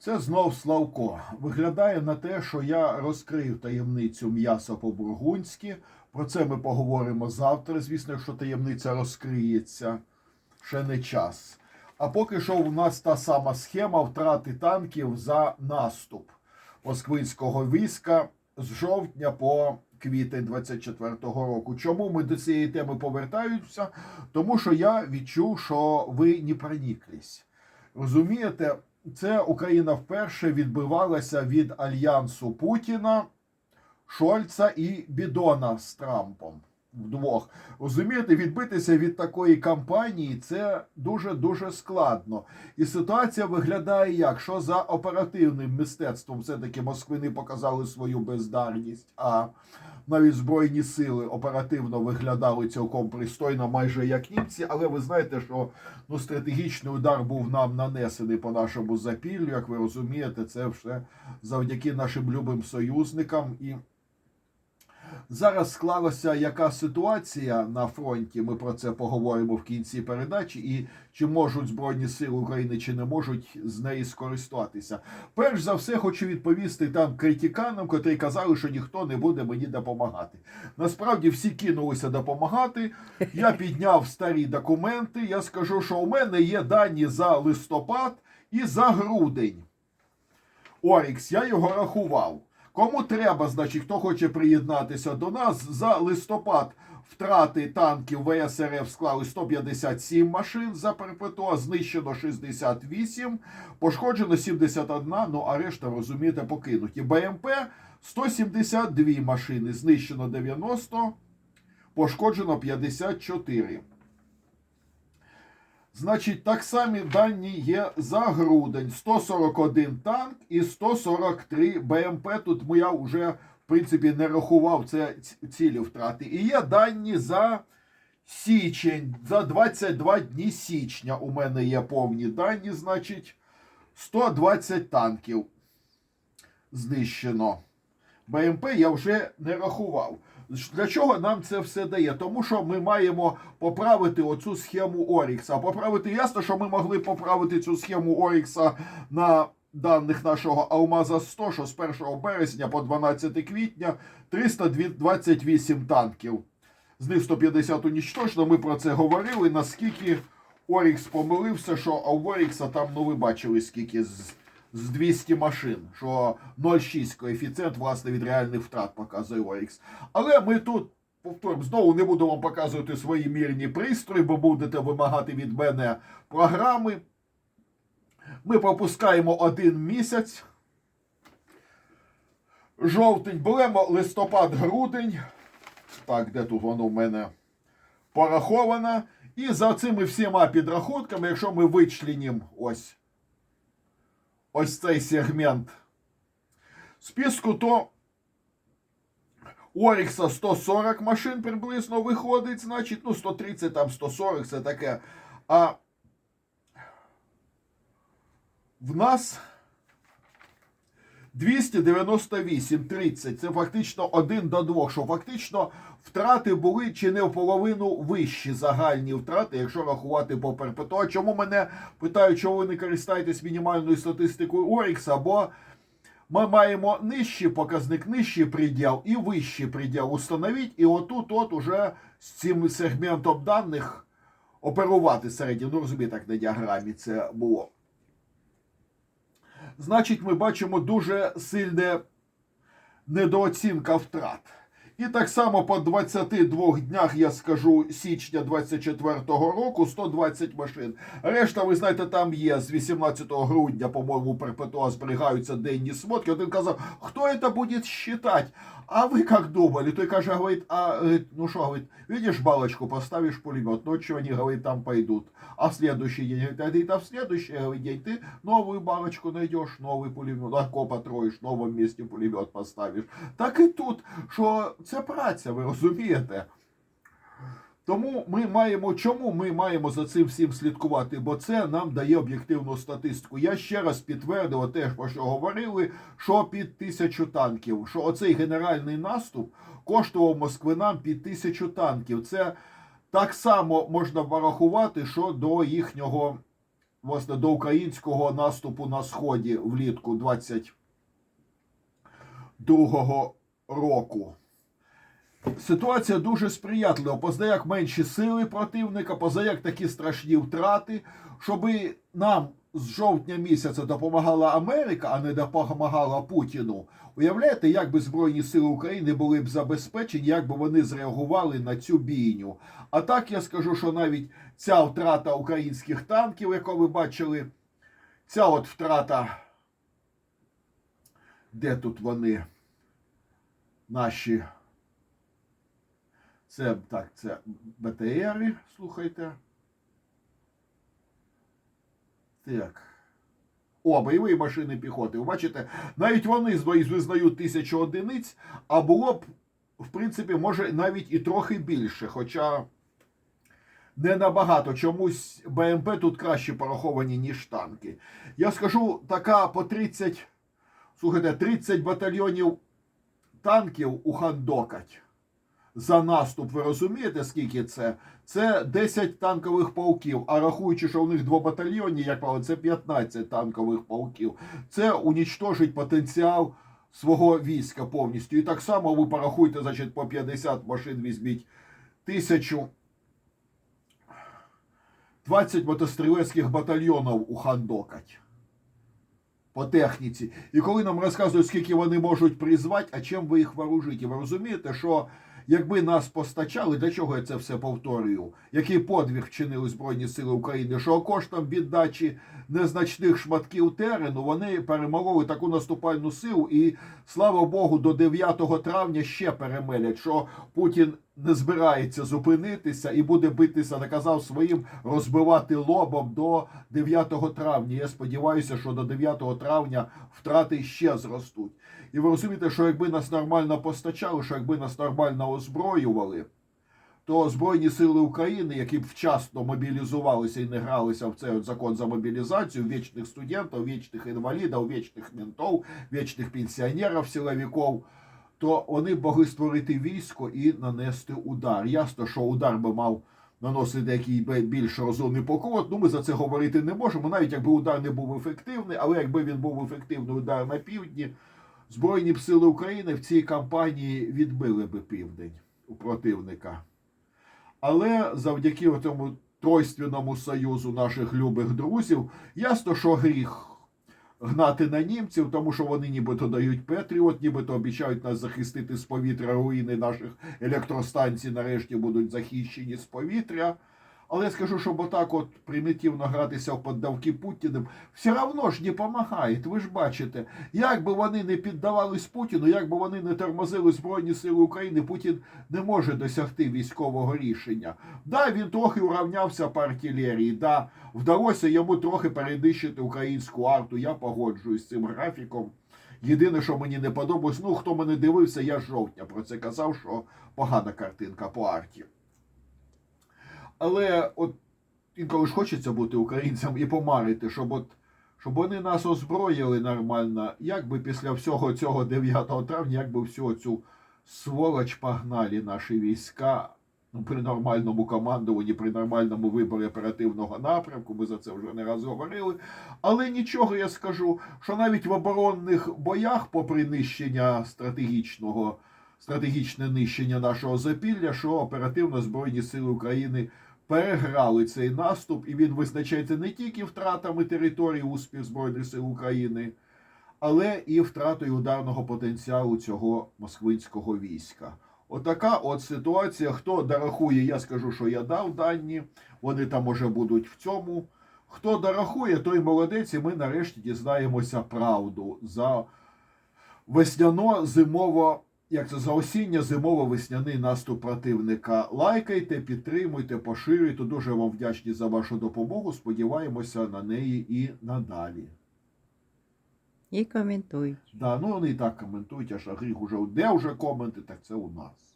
Це знов Славко. Виглядає на те, що я розкрив таємницю м'яса по-бургунськи. Про це ми поговоримо завтра. Звісно, якщо таємниця розкриється, ще не час. А поки що у нас та сама схема втрати танків за наступ москвинського війська з жовтня по квітень 24-го року. Чому ми до цієї теми повертаємося? Тому що я відчув, що ви не проніклись. Розумієте, це Україна вперше відбивалася від альянсу Путіна, Шольца і Бідона з Трампом. Вдвох. Розумієте, відбитися від такої кампанії це дуже дуже складно. І ситуація виглядає як, що за оперативним мистецтвом все-таки москвини показали свою бездарність, а навіть Збройні сили оперативно виглядали цілком пристойно, майже як німці. Але ви знаєте, що ну, стратегічний удар був нам нанесений по нашому запіллю. Як ви розумієте, це все завдяки нашим любим союзникам. І зараз склалася яка ситуація на фронті. Ми про це поговоримо в кінці передачі. І чи можуть Збройні Сили України, чи не можуть з неї скористатися. Перш за все, хочу відповісти там критиканам, котрі казали, що ніхто не буде мені допомагати. Насправді всі кинулися допомагати. Я підняв старі документи. Я скажу, що у мене є дані за листопад і за грудень. Орікс, я його рахував. Кому треба, значить, хто хоче приєднатися до нас за листопад втрати танків ВСРФ склали 157 машин за перпетуа, знищено 68, пошкоджено 71, ну а решта, розумієте, покинуті. БМП 172 машини, знищено 90, пошкоджено 54. Значить, так самі дані є за грудень. 141 танк і 143 БМП. Тут я вже, в принципі, не рахував це цілі втрати. І є дані за січень, за 22 дні січня. У мене є повні дані, значить, 120 танків знищено. БМП я вже не рахував. Для чого нам це все дає? Тому що ми маємо поправити оцю схему Орікса. Поправити ясно, що ми могли поправити цю схему Орікса на даних нашого Алмаза 100, що з 1 березня по 12 квітня 328 танків. З них 150 унічтожено. Ми про це говорили. Наскільки Орікс помилився, що а у Орікса там, ну ви бачили, скільки з з 200 машин, що 0,6 коефіцієнт власне від реальних втрат показує Орікс. Але ми тут повторюємо, знову не буду вам показувати свої мірні пристрої, бо будете вимагати від мене програми. Ми пропускаємо один місяць. Жовтень, беремо листопад, грудень. Так, де тут воно в мене пораховано. І за цими всіма підрахунками, якщо ми вичленимо ось ось цей сегмент списку, то Орікса 140 машин приблизно виходить, значить, ну, 130, там 140, це таке. А в нас 298, 30. Це фактично один до двох. Що фактично втрати були чи не в половину вищі загальні втрати, якщо рахувати по перпетуа. Чому мене питають, чому ви не користуєтесь мінімальною статистикою Орікса? Бо ми маємо нижчий показник, нижчий приділ і вищий приділ установіть. І отут от уже з цим сегментом даних оперувати середньо. Ну розумієте, так на діаграмі це було. Значить, ми бачимо дуже сильне недооцінка втрат. І так само по 22 днях, я скажу, січня 24-го року 120 машин. Решта, ви знаєте, там є з 18 грудня, по-моєму, перпетуа зберігаються денні сводки. Один казав, хто це буде считати? А ви як думали? Той каже, говорить, а говорит, ну що, говорит, видишь балочку, поставишь пулемет, ночью они, говорит, там пойдут. А в следующий день, говорит, а ты, а в следующий говорит, день ты новую балочку найдешь, новый пулемет, окоп троїш, в новому місці пулемет поставиш. Так і тут, що це праця, ви розумієте? Тому ми маємо, чому ми маємо за цим всім слідкувати? Бо це нам дає об'єктивну статистику. Я ще раз підтвердив те, про що говорили, що під тисячу танків, що оцей генеральний наступ коштував москвинам під тисячу танків. Це так само можна порахувати, що до їхнього власне, до українського наступу на сході влітку 22-го року. Ситуація дуже сприятлива. Позаяк менші сили противника, позаяк такі страшні втрати, щоби нам з жовтня місяця допомагала Америка, а не допомагала Путіну. Уявляєте, як би Збройні Сили України були б забезпечені, як би вони зреагували на цю бійню. А так я скажу, що навіть ця втрата українських танків, яку ви бачили, ця от втрата, де тут вони, наші. Це так, це БТРи, слухайте. Так. О, бойові машини піхоти. Ви бачите, навіть вони визнають тисячу одиниць, а було б, в принципі, може навіть і трохи більше. Хоча не набагато. Чомусь БМП тут краще пораховані, ніж танки. Я скажу, така по 30, слухайте, 30 батальйонів танків ухандокать за наступ. Ви розумієте, скільки це? Це 10 танкових полків. А рахуючи, що у них двобатальйонні, як правило, це 15 танкових полків. Це унічтожить потенціал свого війська повністю. І так само ви порахуйте, значить, по 50 машин візьміть тисячу. 20 мотострілецьких батальйонів ухандокать по техніці. І коли нам розказують, скільки вони можуть призвати, а чим ви їх вооружите, ви розумієте, що якби нас постачали, для чого я це все повторюю? Який подвиг вчинили Збройні Сили України? Що коштом віддачі незначних шматків терену вони перемололи таку наступальну силу, і слава Богу, до 9 травня ще перемелять, що Путін не збирається зупинитися і буде битися, наказав своїм розбивати лобом до 9 травня. Я сподіваюся, що до 9 травня втрати ще зростуть. І ви розумієте, що якби нас нормально постачали, що якби нас нормально озброювали, то Збройні Сили України, які б вчасно мобілізувалися і не гралися в цей от закон за мобілізацію, вічних студентів, вічних інвалідів, вічних ментов, вічних пенсіонерів, силовиків, то вони могли створити військо і нанести удар. Ясно, що удар би мав наносити який більш розумний покрот. Ну, ми за це говорити не можемо, навіть якби удар не був ефективний, але якби він був ефективний удар на півдні, Збройні сили України в цій кампанії відбили би південь у противника. Але завдяки тому тройственному союзу наших любих друзів, ясно, що гріх гнати на німців, тому що вони нібито дають Петріот, нібито обіцяють нас захистити з повітря руїни наших електростанцій нарешті будуть захищені з повітря. Але скажу, щоб отак от примітивно гратися в поддавки Путіним, все одно ж не допомагає. Ви ж бачите, як би вони не піддавались Путіну, як би вони не тормозили Збройні Сили України, Путін не може досягти військового рішення. Да, він трохи уравнявся по артилерії, да, вдалося йому трохи передищити українську арту. Я погоджуюсь з цим графіком. Єдине, що мені не подобалось, ну хто мене дивився, я жовтня про це казав, що погана картинка по арті. Але от інколи ж хочеться бути українцем і помарити, щоб от. Щоб вони нас озброїли нормально, як би після всього цього 9 травня, як би всю цю сволоч погнали наші війська ну, при нормальному командуванні, при нормальному виборі оперативного напрямку, ми за це вже не раз говорили. Але нічого я скажу, що навіть в оборонних боях, попри нищення стратегічного, стратегічне нищення нашого запілля, що оперативно Збройні Сили України переграли цей наступ, і він визначається не тільки втратами території успіх Збройних сил України, але і втратою ударного потенціалу цього москвинського війська. Отака от ситуація. Хто дорахує, я скажу, що я дав дані. Вони там уже будуть в цьому. Хто дорахує, той молодець, і ми нарешті дізнаємося правду за весняно-зимово, як це за осіння, зимово-весняний наступ противника. Лайкайте, підтримуйте, поширюйте. Дуже вам вдячні за вашу допомогу. Сподіваємося на неї і надалі. І коментуй. Да, ну вони і так коментують, аж гріх уже де вже коменти, так це у нас.